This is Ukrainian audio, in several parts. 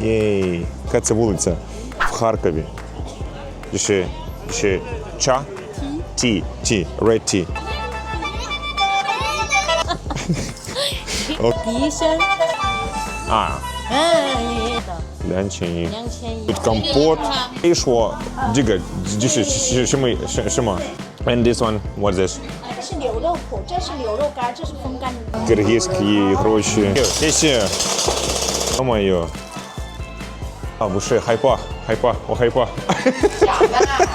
Єй. Яка це вулиця? В Харкові. Ще, ще ча? Ті. Ті. Red tea. Піша. А. Лянчені. Тут компот. І шо? Діга. Шими. Шима. And this one, what what's this? Киргизские гроші. Ще. О-моє. А, ви ще хайпа, хайпа, о хайпа. Владислав,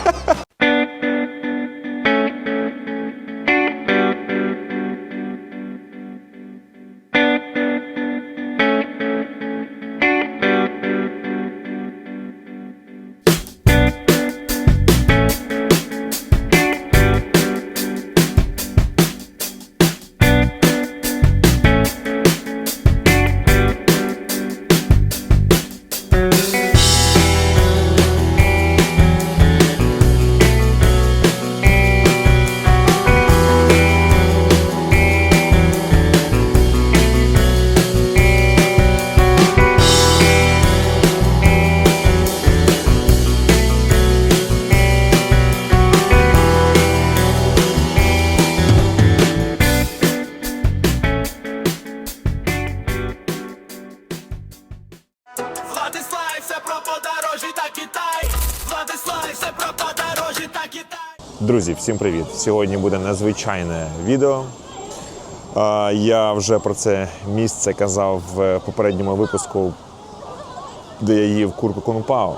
всім привіт! Сьогодні буде надзвичайне відео. Я вже про це місце казав в попередньому випуску, де я їв курку кунпао.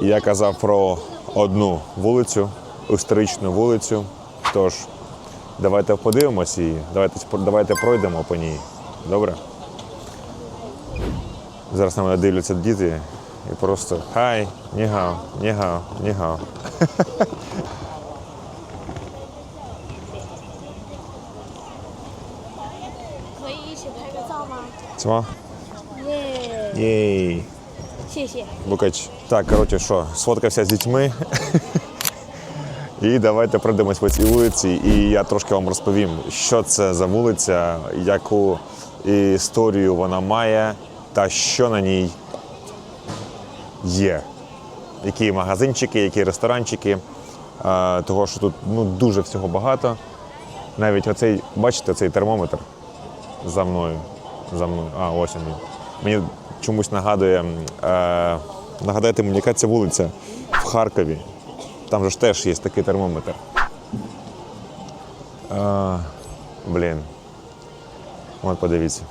Я казав про одну вулицю, історичну вулицю. Тож, давайте подивимось і давайте, давайте пройдемо по ній. Добре? Зараз на мене дивляться діти і просто хай, нігао, нігао, нігао. Це ма? Єй. Букач. Так, коротше, що, сфоткався з дітьми. І давайте пройдемось по цій вулиці, і я трошки вам розповім, що це за вулиця, яку історію вона має, та що на ній є. Які магазинчики, які ресторанчики. Того, що тут ну, дуже всього багато. Навіть оцей, бачите, цей термометр за мною. За мною. А, ось він. Мені чомусь нагадує, е, нагадайте мені, яка це вулиця в Харкові. Там же ж теж є такий термометр. Е, блін. От подивіться.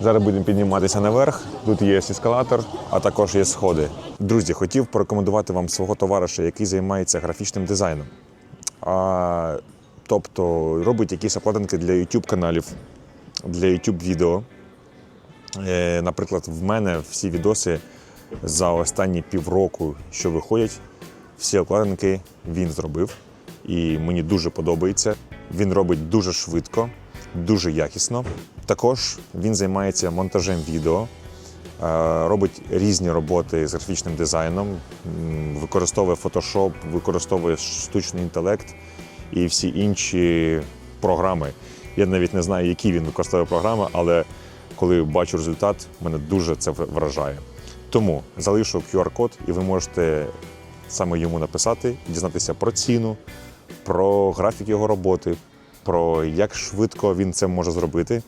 Зараз будемо підніматися наверх. Тут є ескалатор, а також є сходи. Друзі, хотів порекомендувати вам свого товариша, який займається графічним дизайном. А, тобто робить якісь обкладинки для YouTube каналів, для YouTube відео. Е, наприклад, в мене всі відоси за останні півроку, що виходять, всі обкладинки він зробив. І мені дуже подобається. Він робить дуже швидко, дуже якісно. Також він займається монтажем відео, е, робить різні роботи з графічним дизайном, використовує Photoshop, використовує штучний інтелект і всі інші програми. Я навіть не знаю, які він використовує програми, але коли бачу результат, мене дуже це вражає. Тому залишу QR-код, і ви можете саме йому написати, дізнатися про ціну, про графік його роботи, про як швидко він це може зробити.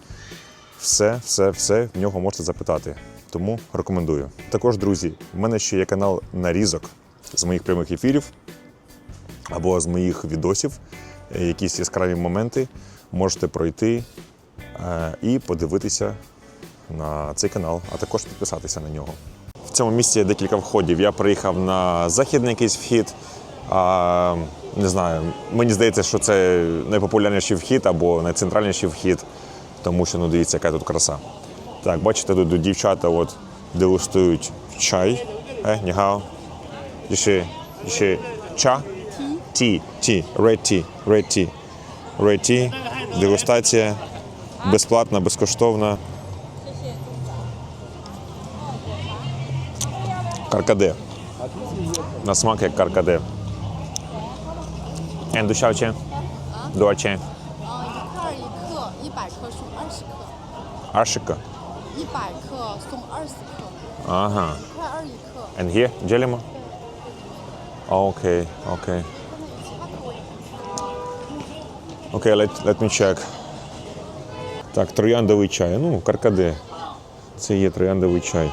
Все, все, все в нього можете запитати. Тому рекомендую. Також, друзі, в мене ще є канал нарізок з моїх прямих ефірів або з моїх відосів, якісь яскраві моменти. Можете пройти е, і подивитися на цей канал, а також підписатися на нього. В цьому місці є декілька входів. Я приїхав на західний якийсь вхід. А, не знаю, мені здається, що це найпопулярніший вхід або найцентральніший вхід, тому що ну дивіться, яка тут краса. Так, бачите, тут дівчата от дегустують чай. Е, нігао. Ще, ще ча? Ті, ті, red tea, red tea. Red tea, дегустація безплатна, безкоштовна. Каркаде. На смак як каркаде. Ендушавче. Дуаче. Ашика. Ага. And here, Jelima? Окей, окей. Окей, okay, let, let me check. Так, трояндовий чай. Ну, каркаде. Це є трояндовий чай.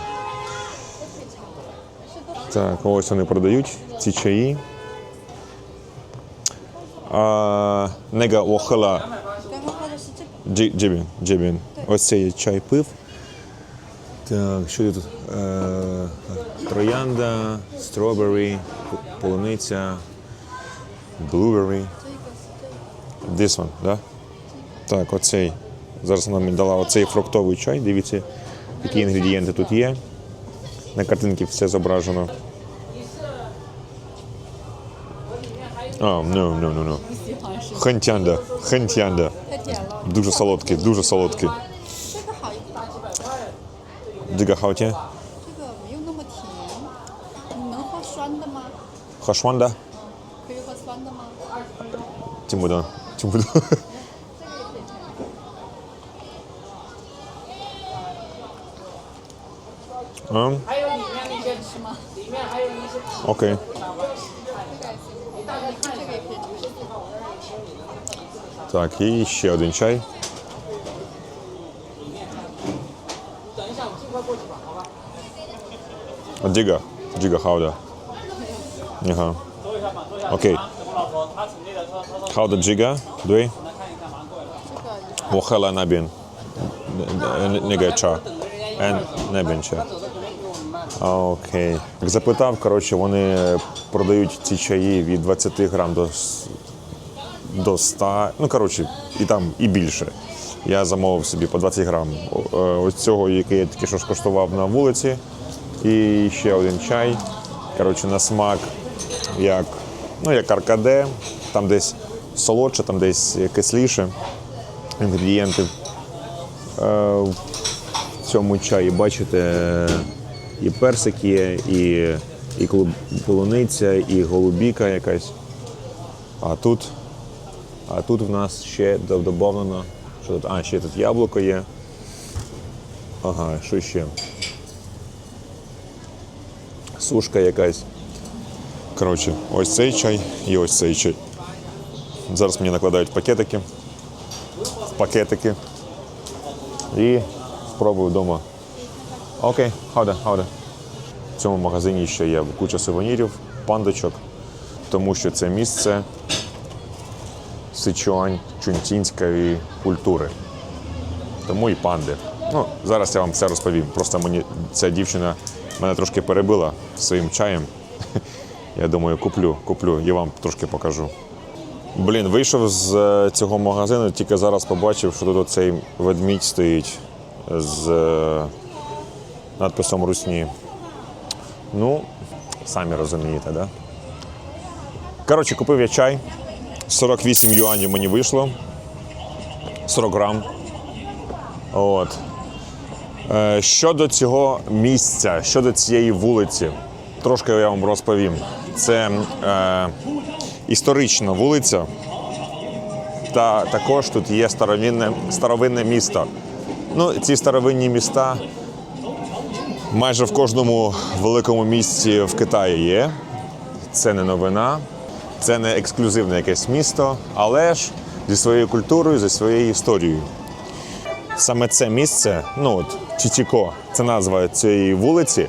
Так, ось вони продають ці чаї. А, Нега охала. Джебін. Джебін. Ось цей чай пив. Так, що тут? Е, троянда, стробері, полуниця, блубері. This one, да? Так, оцей. Зараз вона мені дала оцей фруктовий чай. Дивіться, які інгредієнти тут є. На картинці все зображено. А, no, no, no, no. Хантянда. Хантянда. Дуже солодкий, дуже солодкий. Дигахауті. Хашванда. Тимуда їсти буду. А? Окей. Так, і ще один чай. Джига. Джига хауда. Ага. Окей. Нега ча. Ен небін ча. Окей. Як запитав, коротше, вони продають ці чаї від 20 грам до, до 100, ну коротше, і там і більше. Я замовив собі по 20 грам е, ось цього, який я тільки що ж коштував на вулиці. І ще один чай. Коротше, на смак, як, ну, як аркаде, там десь солодше, там десь кисліше. Інгредієнти е, в цьому чаї, бачите, і персик є, і, і полуниця, і голубіка якась. А тут, а тут в нас ще додавлено. Що тут? А, ще тут яблуко є. Ага, що ще? Сушка якась. Коротше, ось цей чай і ось цей чай. Зараз мені накладають пакетики. Пакетики. І спробую вдома. Окей, хауде, хауде. В цьому магазині ще є куча сувенірів, пандочок, тому що це місце сичуань чунцінської культури. Тому і панди. Ну, зараз я вам все розповім. Просто мені ця дівчина мене трошки перебила своїм чаєм. Я думаю, куплю, куплю і вам трошки покажу. Блін, вийшов з е, цього магазину, тільки зараз побачив, що тут цей ведмідь стоїть з е, надписом Русні. Ну, самі розумієте, да? Коротше, купив я чай. 48 юанів мені вийшло. 40 грам. От. Е, Щодо цього місця, щодо цієї вулиці, трошки я вам розповім. Це історична вулиця, та також тут є старовинне, старовинне місто. Ну, ці старовинні міста майже в кожному великому місті в Китаї є. Це не новина, це не ексклюзивне якесь місто, але ж зі своєю культурою, зі своєю історією. Саме це місце, ну от Чічіко, це назва цієї вулиці,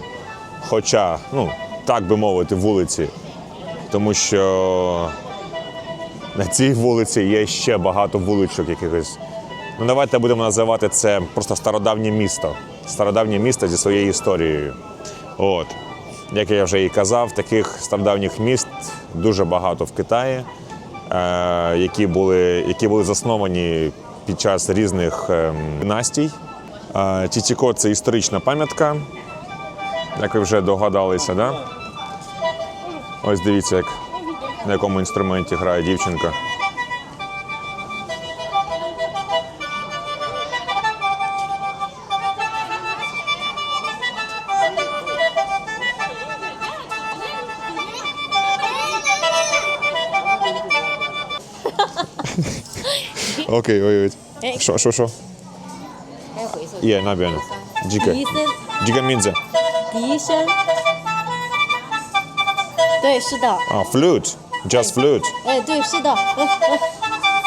хоча, ну, так би мовити, вулиці, тому що на цій вулиці є ще багато вуличок якихось. Ну, давайте будемо називати це просто стародавнє місто. Стародавнє місто зі своєю історією. От. Як я вже і казав, таких стародавніх міст дуже багато в Китаї, е, які, були, які були засновані під час різних ем, династій. Е, Тітіко це історична пам'ятка, як ви вже догадалися, да? Ось дивіться, як на якому інструменті грає дівчинка. Окей, ой, ой. Що, що, що? Є, набіяне. Джіка. Джіка Міндзе. Тіша. 对，是的，啊，flute，just flute。哎，对，是的，呃呃，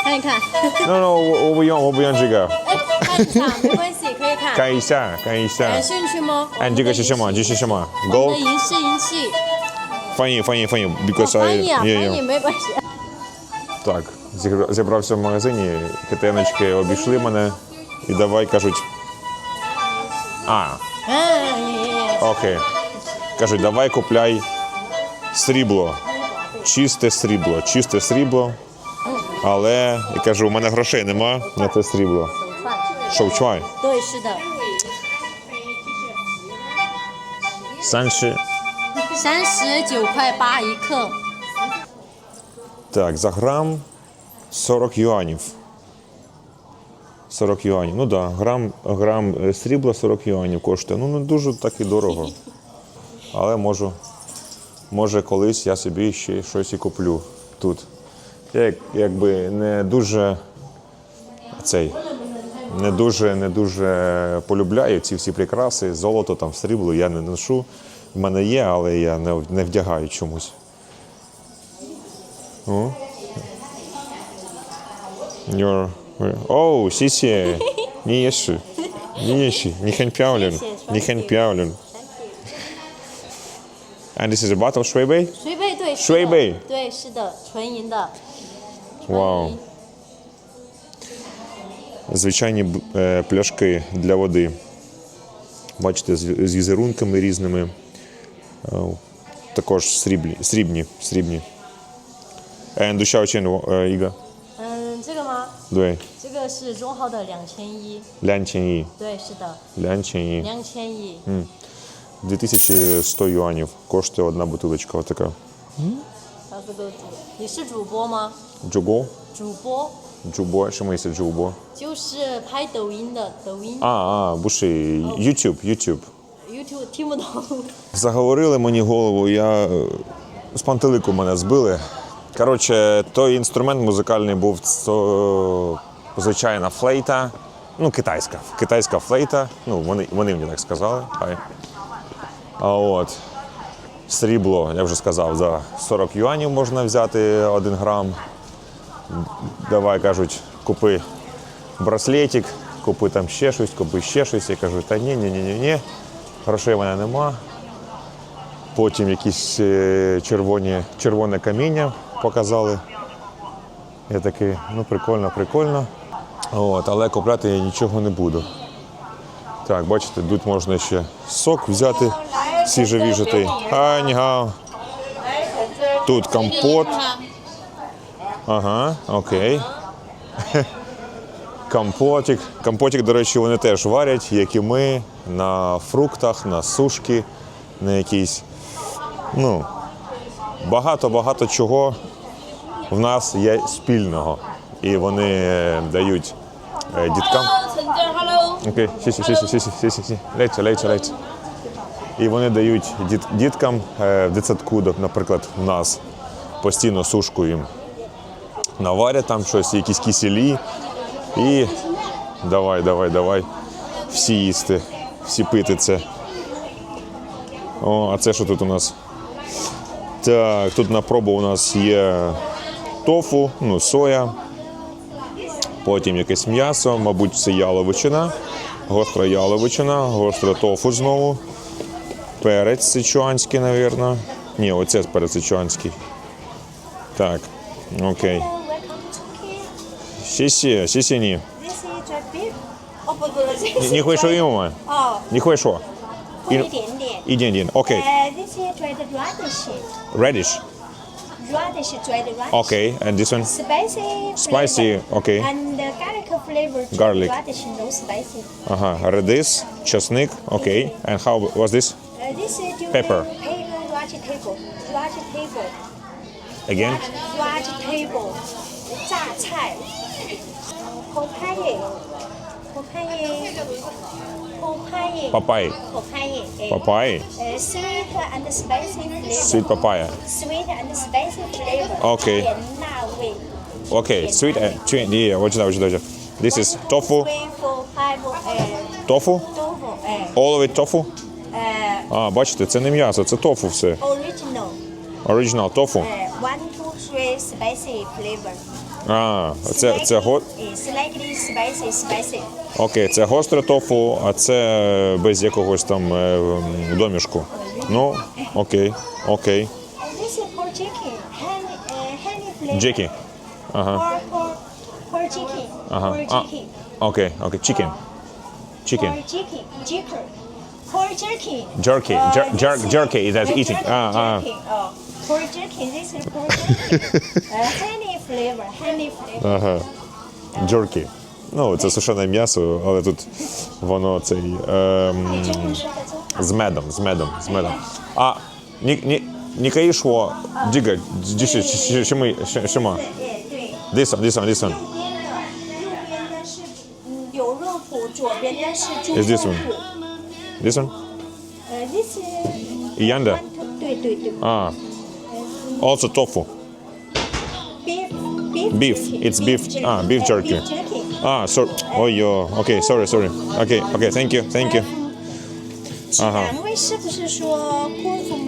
看一看， No no，我我不用，我不用这个，哎，看一下，没关系，可以看。看一下，看一下。感兴趣吗？哎，这个是什么？这是什么？Go 我们的银饰银器，翻译翻译翻译哦，because I 翻译啊，翻 yeah, 译 yeah. 没关系。 Так, зігра- зібрався в магазині, китеночки обійшли мене і давай кажуть. А, 嗯， окей. Кажуть, давай купляй срібло, чисте срібло, чисте срібло. Але я кажу, у мене грошей нема на те срібло. Шовчвай. Той сюди. Санши. Так, за грам 40 юанів. 40 юанів. Ну так, да, грам грам е, срібла 40 юанів коштує. Ну не дуже так і дорого. Але можу може колись я собі ще щось і куплю тут. Я якби не дуже цей не дуже не дуже полюбляю ці всі прикраси, золото, там, срібло я не ношу. В мене є, але я не не вдягаю чомусь. Your... Оу, сісі, ні єші, ні єші, ні хенпяулін, ні хенпяулін. And this is a bottle 水杯。水杯对，是的水杯对，是的，纯银的。 Вау. Звичайні б- е, пляшки для води. Бачите, з, з візерунками різними. Е, Також сріблі, срібні. срібні. And 多少钱呃一个？嗯，这个吗？对，这个是中号的两千一，两千一，对，是的，两千一。两千一。 2100 юанів коштує одна бутилочка отака. Джубо? Джубо. Джубо, що ми є джубо? А, а, буші, YouTube, YouTube. Заговорили мені голову, я е, з пантелику мене збили. Коротше, той інструмент музикальний був то, е, звичайна флейта, ну китайська, китайська флейта. Ну, вони вони мені так сказали. А от. Срібло, я вже сказав, за 40 юанів можна взяти 1 грам. Давай кажуть, купи браслетик, купи там ще щось, купи ще щось. Я кажу, та ні, ні, ні, ні, ні. Грошей в мене нема. Потім якісь е, червоні, червоне каміння показали. Я такий, ну прикольно, прикольно. От, але купляти я нічого не буду. Так, бачите, тут можна ще сок взяти свіжовіжитий. А, нігао. Тут компот. Ага, окей. Компотик. Компотик, до речі, вони теж варять, як і ми, на фруктах, на сушки, на якісь. Ну, багато-багато чого в нас є спільного. І вони е, дають е, діткам. Окей, сісі, сісі, сісі, сісі, сісі. Лейте, лейте, лейте. І вони дають діт, діткам е, в дитсадку, наприклад, в нас постійно сушку їм наварять там щось, якісь кисілі. І давай, давай, давай. Всі їсти, всі пити це. О, а це що тут у нас? Так, тут на пробу у нас є тофу, ну, соя. Потім якесь м'ясо, мабуть, це яловичина, гостра яловичина, гостра тофу знову перець сичуанський, мабуть. Ні, оце перець сичуанський. Так, окей. Сісі, сісі ні. Не хочешь его? Не хочешь его? Идем, Окей. Radish. Okay, and this one? Spicy. Spicy, flavor. okay. And the garlic flavor. Garlic. Radish, no spicy. Uh -huh. Redis, чеснок, okay. And how was this? Uh, this is uh, Pepper. Paper vegetable. Vegetable. Again? Vegetable. 榨菜。Papaya. Papaya. Papaya. Papaya. Papaya. Papaya. Sweet and spicy flavor. Sweet papaya. Sweet and spicy flavor. Okay. 甜辣味。Okay, sweet and sweet. Yeah, What's that? What's that? This is tofu. Tofu. Tofu. All of it. tofu. Uh, А, бачите, це не м'ясо, це тофу все. original, Оригінал тофу. uh, one, two, three spicy flavor. А, це, це го... Slightly- eh, slightly spicy, spicy. Окей, це гостре тофу, а це без якогось там е, м, домішку. Ну, окей, окей. And this is pork chicken, honey, uh, honey flavor. Джекі. Ага. Pork, pork, pork chicken, Ага. pork А, chicken, окей, окей. Chicken. Chicken. pork chicken, chicken, pork jerky. Jerky, Uh, jer- this jer- is- jerky, that's uh, eating. jerky, Ah, ah. jerky, oh. Pork jerky, this is pork jerky. uh, honey flavor, honey flavor. Ага. Джоркі. Ну, це сушене м'ясо, але тут воно цей. Ем, з медом, з медом, з медом. А, ні, ні, ні каїшло, діга, діші, що ми, що ми. 对对。 This one, this one, this one. 右边的，右边的是嗯牛肉脯，左边的是猪 Is 肉 this one? 脯。 This one? Uh, this uh, is Yanda. one to- Ah. Also tofu. beef, beef, Beef. It's beef- ah, beef jerky. Beef jerky. Ah, so oh yo. Okay, sorry, sorry. Okay, okay. Thank you, thank you. Uh, uh-huh. 嗯南味是不是说 corn from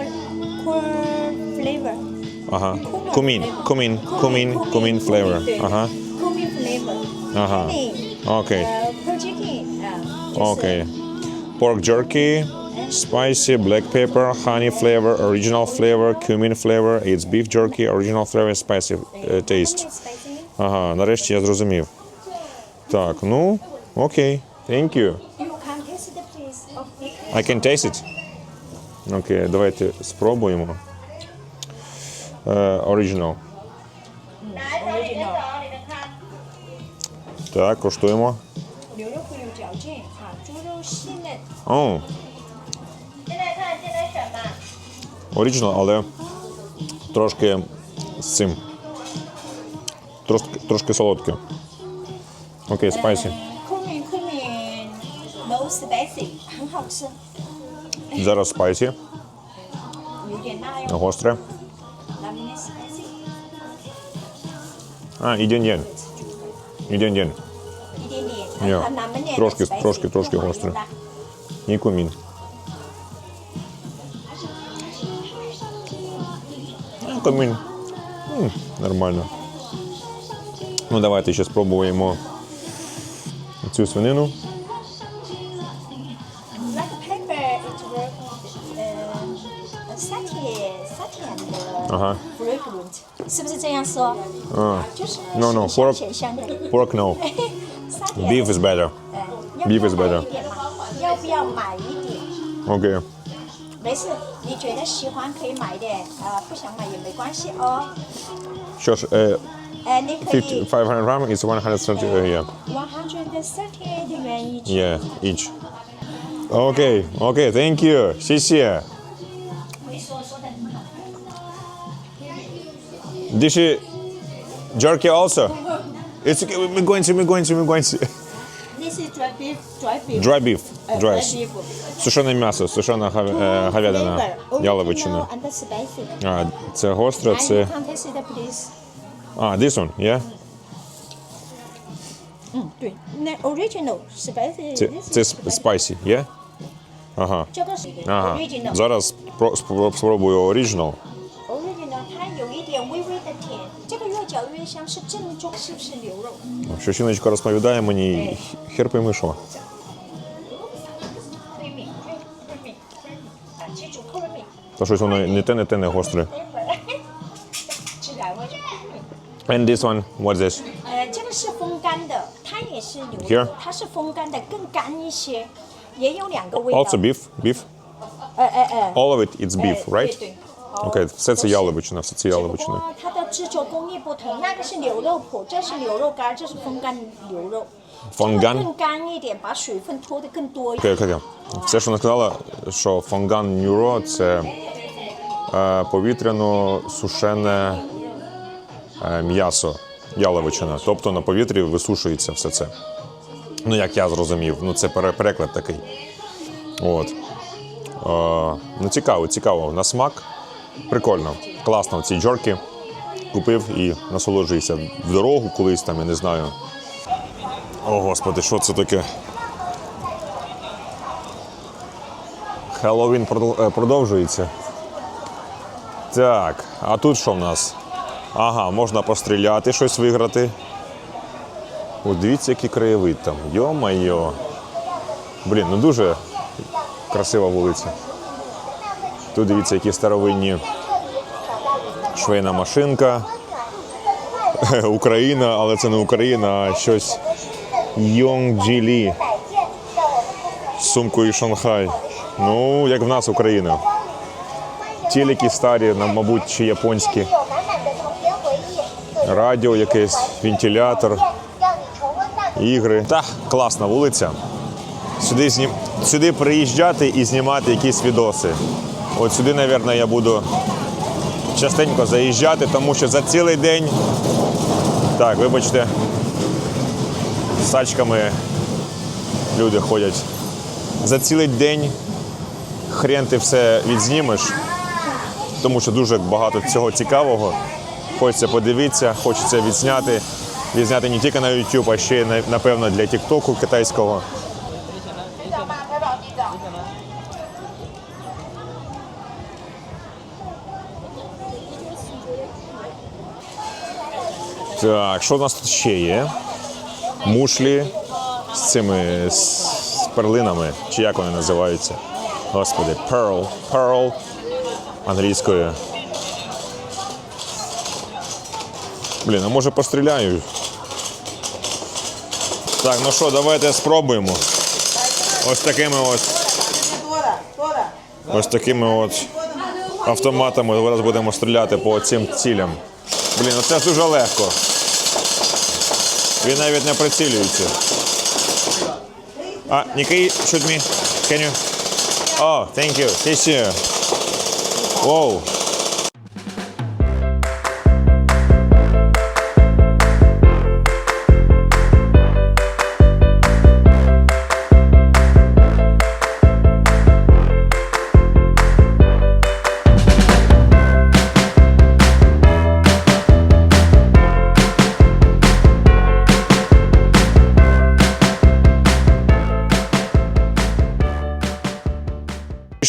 corn flavor？Uh huh. Cumin, cumin, cumin, cumin flavor. Uh huh. Cumin flavor. Uh-huh. Uh huh. Okay. OK Pork jerky, spicy, black pepper, honey flavor, original flavor, cumin flavor. It's beef jerky, original flavor, spicy uh, taste. Spicy. Ага, нарешті я зрозумів. Так, ну, окей. Thank you. You can taste the please of the I can taste it. Окей, давайте спробуємо. Е, Original. original。 Так, коштуємо. О. Оригінал, але трошки з цим. Трошки трошки солодке. Окей, спайсі. Зараз спайсі. Гостре. А, іден-єн. Іден-єн. Трошки, трошки, трошки гостре і комін. А, ну, комін. М, нормально. Ну, Давайте ще спробуємо цю свинину. Ага. Is it the answer? Uh. Beef is better. Beef is better. 要买一点。OK。没事，你觉得喜欢可以买一点，呃，不想买也没关系哦。就是，呃。哎，你可以。Five hundred gram is one hundred thirty. Yeah. One hundred thirty yuan each. Yeah, each. Okay, okay, thank you. 谢谢。This is jerky also. It's okay. We're going to, we're going to, we're going to. Dry beef. Dry. Сушене м'ясо, сушена говядина, яловичина. А, це гостре, це... А, this one, yeah? Це, це spicy, yeah? Ага. ага. Зараз спробую оригінал. Щочиночка розповідає мені хер пойми що. 推米，推推米，推米，啊，记住扣了米。 Та щось воно не те, не те, не гостре. 自然味。 And this one, what's this? 呃，这个是风干的，它也是牛 Here 肉，它是风干的，更干一些，也有两个味道。 Also beef, beef. 呃呃呃。 All of it, it's beef, 呃 right? 对对。 Окей, все це яловичина, все це 只不 яловичина. 过它的制作工艺不同，那个是牛肉脯，这是牛肉干，这是风干牛肉。 风干这个更干一点，把水分脱得更多一 Окей, 点。 окей. Все, що вона сказала, що фонган нюро це е, повітряно сушене е, м'ясо, яловичина. Тобто на повітрі висушується все це. Ну, як я зрозумів, ну це пере- переклад такий. От. Е, ну, цікаво, цікаво. На смак. Прикольно. Класно ці джорки. Купив і насолоджуюся в дорогу колись там, я не знаю. О, господи, що це таке? Хеллоуін е, продовжується. Так, а тут що в нас? Ага, можна постріляти, щось виграти. О, дивіться, який краєвид там. Йо-майо. Блін, ну дуже красива вулиця. Тут дивіться, які старовинні швейна машинка. Україна, але це не Україна, а щось Йонгджілі з сумкою Шанхай. Ну, як в нас Україна. Телеки старі, мабуть, чи японські. Радіо якесь, вентилятор, ігри. Та класна вулиця. Сюди, знім... сюди приїжджати і знімати якісь відоси. От сюди, мабуть, я буду частенько заїжджати, тому що за цілий день. Так, вибачте, з тачками люди ходять. За цілий день хрен ти все відзнімеш, тому що дуже багато цього цікавого. Хочеться подивитися, хочеться відзняти. Відзняти не тільки на YouTube, а ще й напевно для TikTok китайського. Так, що в нас тут ще є? Мушлі з цими з перлинами, чи як вони називаються? Господи, Pearl. Pearl англійською. Блін, а може постріляю? Так, ну що, давайте спробуємо. Ось такими от. Ось такими от автоматами зараз будемо стріляти по цим цілям. Блін, ну це дуже легко. Він навіть не прицілюється. А, Нікий, shoot me. Can you? Oh, thank you. Thank you. Whoa.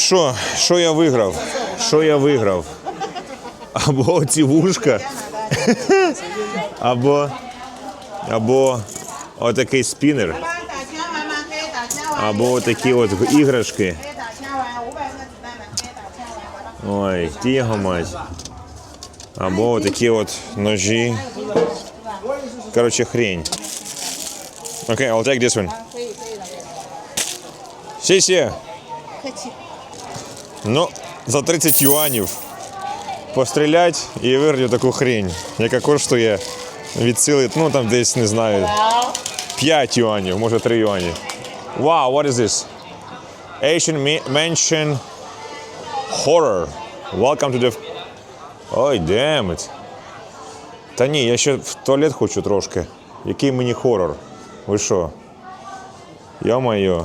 що, що я виграв? Що я виграв? Або ці вушка, або або отакий спінер, або такі от іграшки. Ой, ті його мать. Або отакі от ножі. Короче, хрень. Окей, okay, I'll take this one. Сі-сі. Ну, за 30 юанів пострілять і виграю таку хрень, яка коштує від сили, ну там десь, не знаю, 5 юанів, може 3 юані. Wow, what is this? Asian Mansion Horror. Welcome to the... Ой, damn it. Та ні, я ще в туалет хочу трошки. Який мені хорор? Ви що? Йо-моє.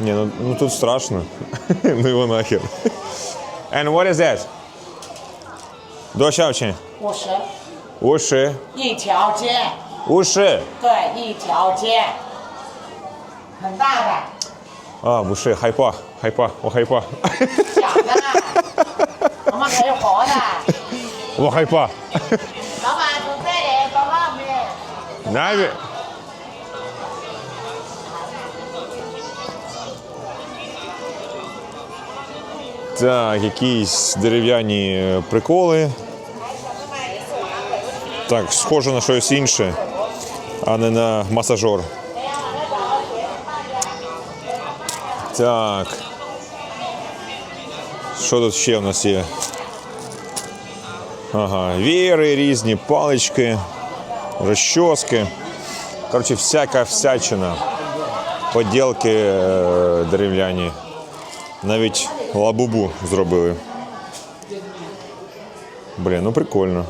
Ні, ну, ну тут страшно. ну його нахер. And what is that? 多少钱？五十五十，一条街，五十。对，一条街，很大的，啊，不是，害怕，害怕，我害怕，小的，我们还有活的。我害怕。老板从这里到那边。哪边 ？Так, якісь дерев'яні е, приколи. Так, схоже на щось інше, а не на масажор. Так. Що тут ще в нас є? Ага, віри різні, палички, розчоски. Коротше, всяка всячина. Поділки е, дерев'яні. Навіть лабубу зробили. Блін, ну прикольно.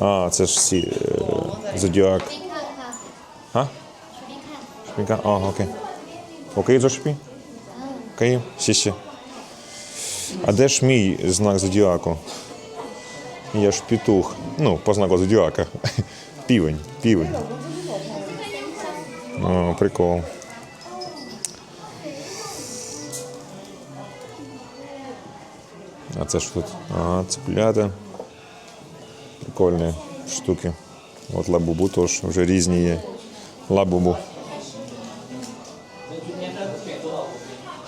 А, це ж ці е, зодіак. А? Шпінка? А, окей. Окей, за шпі? Окей, сісі. А де ж мій знак зодіаку? Я ж петух. Ну, по знаку зодіака. Півень, півень. О, прикол. А це ж тут? Ага, цеплята. Прикольні штуки. От лабубу теж вже різні є. Лабубу.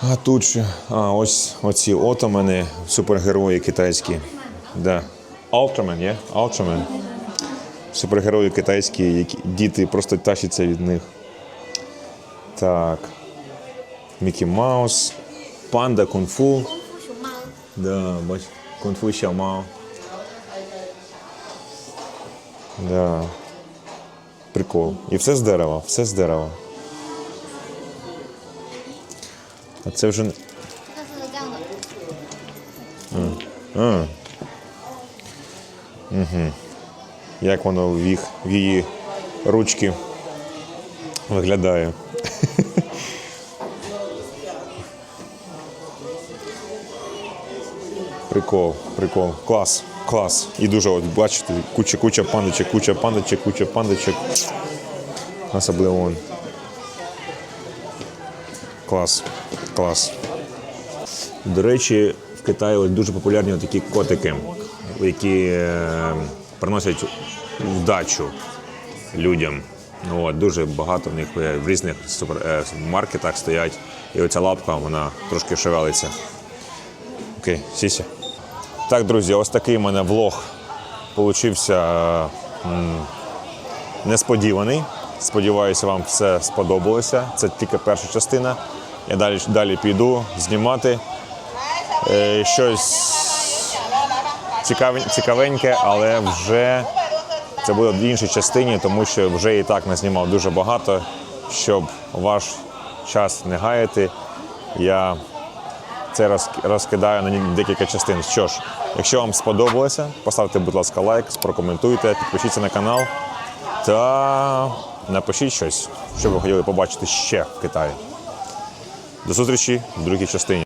А тут ще. А, ось оці отомани, супергерої китайські. Да. Є? Ultraman. Супергерої китайські, які діти просто тащаться від них. Так. Мікі Маус. Панда кунг-фу. Да, бачите, кунг-фу ще мав. Да. Прикол. І все з дерева, все з дерева. А це вже не. А. А. Угу. Як воно в їх в її ручки виглядає? Прикол, прикол. Клас, клас. І дуже от бачите, куча, куча пандочок, куча пандочок, куча пандочок. Особливо он. Клас, клас. До речі, в Китаї ось дуже популярні такі котики, які е, приносять вдачу людям. Ну, От, дуже багато в них е, в різних супермаркетах стоять. І оця лапка, вона трошки шевелиться. Окей, сіся. Так, друзі, ось такий у мене влог получився несподіваний. Сподіваюся, вам все сподобалося. Це тільки перша частина. Я далі, далі піду знімати е, щось цікаве- цікавеньке, але вже це буде в іншій частині, тому що вже і так назнімав дуже багато. Щоб ваш час не гаяти, я це роз- розкидаю на декілька частин. Що ж, якщо вам сподобалося, поставте, будь ласка, лайк, прокоментуйте, підпишіться на канал та напишіть щось, що ви хотіли побачити ще в Китаї. До зустрічі в другій частині.